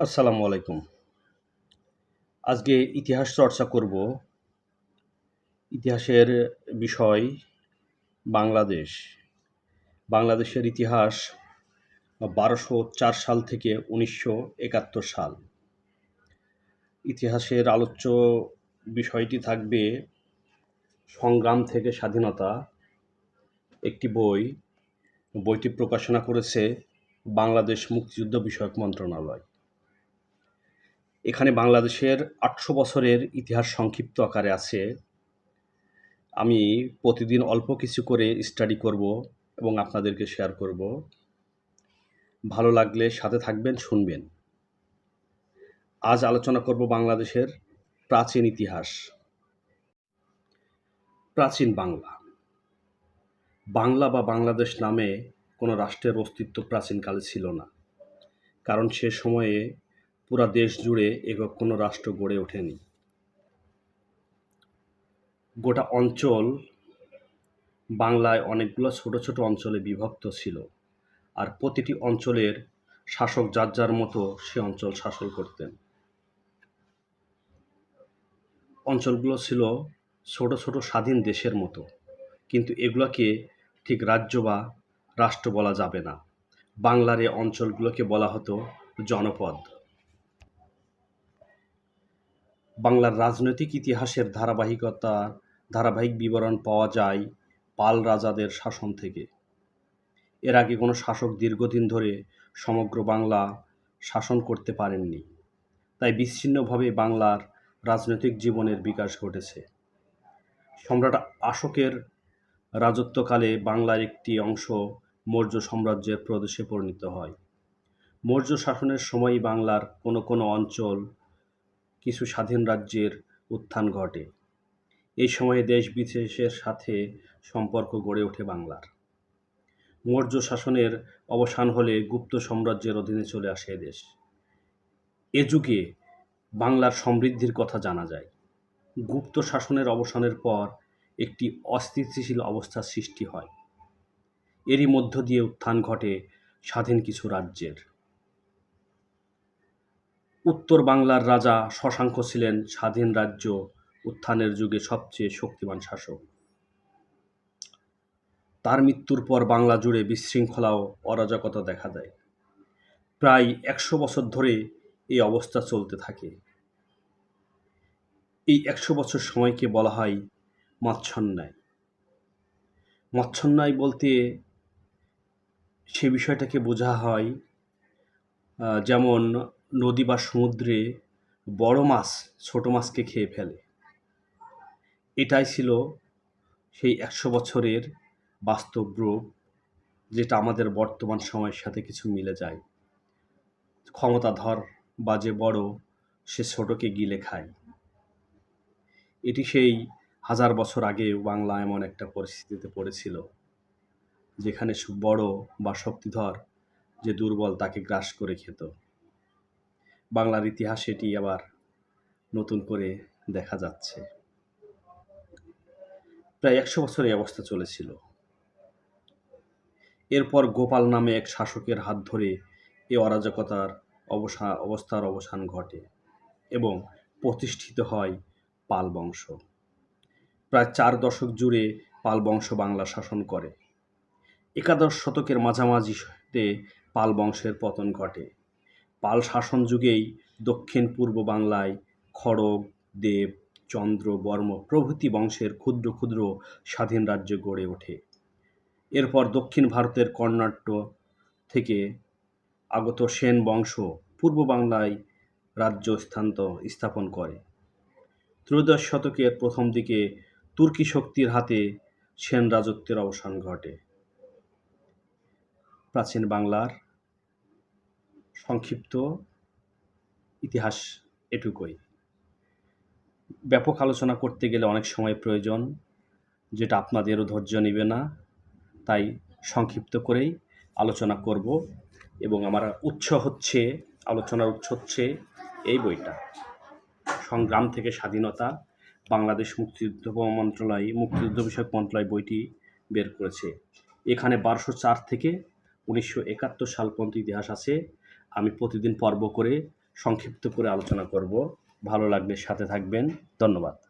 আসসালামু আলাইকুম। আজকে ইতিহাস চর্চা করব। ইতিহাসের বিষয় বাংলাদেশ। বাংলাদেশের ইতিহাস বারোশো চার সাল থেকে উনিশশো একাত্তর সাল। ইতিহাসের আলোচ্য বিষয়টি থাকবে সংগ্রাম থেকে স্বাধীনতা। একটি বই। বইটি প্রকাশনা করেছে বাংলাদেশ মুক্তিযুদ্ধ বিষয়ক মন্ত্রণালয়। এখানে বাংলাদেশের আটশো বছরের ইতিহাস সংক্ষিপ্ত আকারে আছে। আমি প্রতিদিন অল্প কিছু করে স্টাডি করব এবং আপনাদেরকে শেয়ার করব। ভালো লাগলে সাথে থাকবেন, শুনবেন। আজ আলোচনা করব বাংলাদেশের প্রাচীন ইতিহাস। প্রাচীন বাংলা। বাংলা বা বাংলাদেশ নামে কোনো রাষ্ট্রের অস্তিত্ব প্রাচীনকালে ছিল না। কারণ সে সময়ে পুরা দেশ জুড়ে একক কোনো রাষ্ট্র গড়ে ওঠেনি। গোটা অঞ্চল, বাংলায় অনেকগুলো ছোট ছোট অঞ্চলে বিভক্ত ছিল আর প্রতিটি অঞ্চলের শাসক যার যার মতো সে অঞ্চল শাসন করতেন। অঞ্চলগুলো ছিল ছোট ছোট স্বাধীন দেশের মতো, কিন্তু এগুলোকে ঠিক রাজ্য বা রাষ্ট্র বলা যাবে না। বাংলার এই অঞ্চলগুলোকে বলা হতো জনপদ। বাংলার রাজনৈতিক ইতিহাসের ধারাবাহিকতা, ধারাবাহিক বিবরণ পাওয়া যায় পাল রাজাদের শাসন থেকে। এর আগে কোনো শাসক দীর্ঘদিন ধরে সমগ্র বাংলা শাসন করতে পারেননি। তাই বিচ্ছিন্নভাবে বাংলার রাজনৈতিক জীবনের বিকাশ ঘটেছে। সম্রাট অশোকের রাজত্বকালে বাংলার একটি অংশ মৌর্য সাম্রাজ্যের প্রদেশে পরিণত হয়। মৌর্য শাসনের সময় বাংলার কোনো কোনো অঞ্চল কিছু স্বাধীন রাজ্যের উত্থান ঘটে। এই সময়ে দেশ বিদেশের সাথে সম্পর্ক গড়ে ওঠে বাংলার। মৌর্য শাসনের অবসান হলে গুপ্ত সাম্রাজ্যের অধীনে চলে আসে দেশ। এ যুগে বাংলার সমৃদ্ধির কথা জানা যায়। গুপ্ত শাসনের অবসানের পর একটি অস্থিতিশীল অবস্থার সৃষ্টি হয়। এরই মধ্য দিয়ে উত্থান ঘটে স্বাধীন কিছু রাজ্যের। উত্তর বাংলার রাজা শশাঙ্ক ছিলেন স্বাধীন রাজ্য উত্থানের যুগে সবচেয়ে শক্তিমান শাসক। তার মৃত্যুর পর বাংলা জুড়ে বিশৃঙ্খলা ও অরাজকতা দেখা দেয়। প্রায় একশো বছর ধরে এই অবস্থা চলতে থাকে। এই একশো বছর সময়কে বলা হয় মৎস্যন্যায় মৎস্যন্যায় বলতে সে বিষয়টাকে বোঝা হয় যেমন নদী বা সমুদ্রে বড় মাছ, ছোট মাছকে খেয়ে ফেলে। এটাই ছিল সেই একশো বছরের বাস্তব রূপ, যেটা আমাদের বর্তমান সময়ের সাথে কিছু মিলে যায়। ক্ষমতাধর বা যে বড়, সে ছোটকে গিলে খায়। এটি সেই হাজার বছর আগে বাংলা এমন একটা পরিস্থিতিতে পড়েছিল, যেখানে বড় বা শক্তিধর যে দুর্বল তাকে গ্রাস করে খেত। বাংলার ইতিহাস এটি আবার নতুন করে দেখা যাচ্ছে। প্রায় একশো বছর এই অবস্থা চলেছিল। এরপর গোপাল নামে এক শাসকের হাত ধরে এ অরাজকতার অবসা, অবস্থার অবসান ঘটে এবং প্রতিষ্ঠিত হয় পাল বংশ। প্রায় চার দশক জুড়ে পাল বংশ বাংলা শাসন করে। একাদশ শতকের মাঝামাঝিতে পাল বংশের পতন ঘটে। পাল শাসন যুগেই দক্ষিণ পূর্ব বাংলায় খড়গ, দেব, চন্দ্র, বর্ম প্রভৃতি বংশের ক্ষুদ্র ক্ষুদ্র স্বাধীন রাজ্য গড়ে ওঠে। এরপর দক্ষিণ ভারতের কর্ণাট্য থেকে আগত সেন বংশ পূর্ব বাংলায় রাজ্য স্থান্ত স্থাপন করে। ত্রয়োদশ শতকের প্রথম দিকে তুর্কি শক্তির হাতে সেন রাজত্বের অবসান ঘটে। প্রাচীন বাংলার সংক্ষিপ্ত ইতিহাস এটুকুই। ব্যাপক আলোচনা করতে গেলে অনেক সময় প্রয়োজন, যেটা আপনাদেরও ধৈর্য নেবে না, তাই সংক্ষিপ্ত করেই আলোচনা করব এবং আমার উৎস হচ্ছে, আলোচনার উৎস হচ্ছে এই বইটা। সংগ্রাম থেকে স্বাধীনতা, বাংলাদেশ মুক্তিযুদ্ধ মন্ত্রণালয়, মুক্তিযুদ্ধ বিষয়ক মন্ত্রণালয় বইটি বের করেছে। এখানে বারোশো চার থেকে উনিশশো একাত্তর সাল পর্যন্ত ইতিহাস আছে। আমি প্রতিদিন পর্ব করে সংক্ষিপ্ত করে আলোচনা করব। ভালো লাগলে সাথে থাকবেন। ধন্যবাদ।